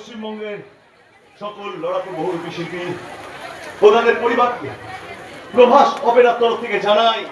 পশ্চিমবঙ্গের সকল লড়াকু বহুরূপী শিল্পী প্রধানের পরিবারকে প্রভাস অপেরার তরফ থেকে জানায়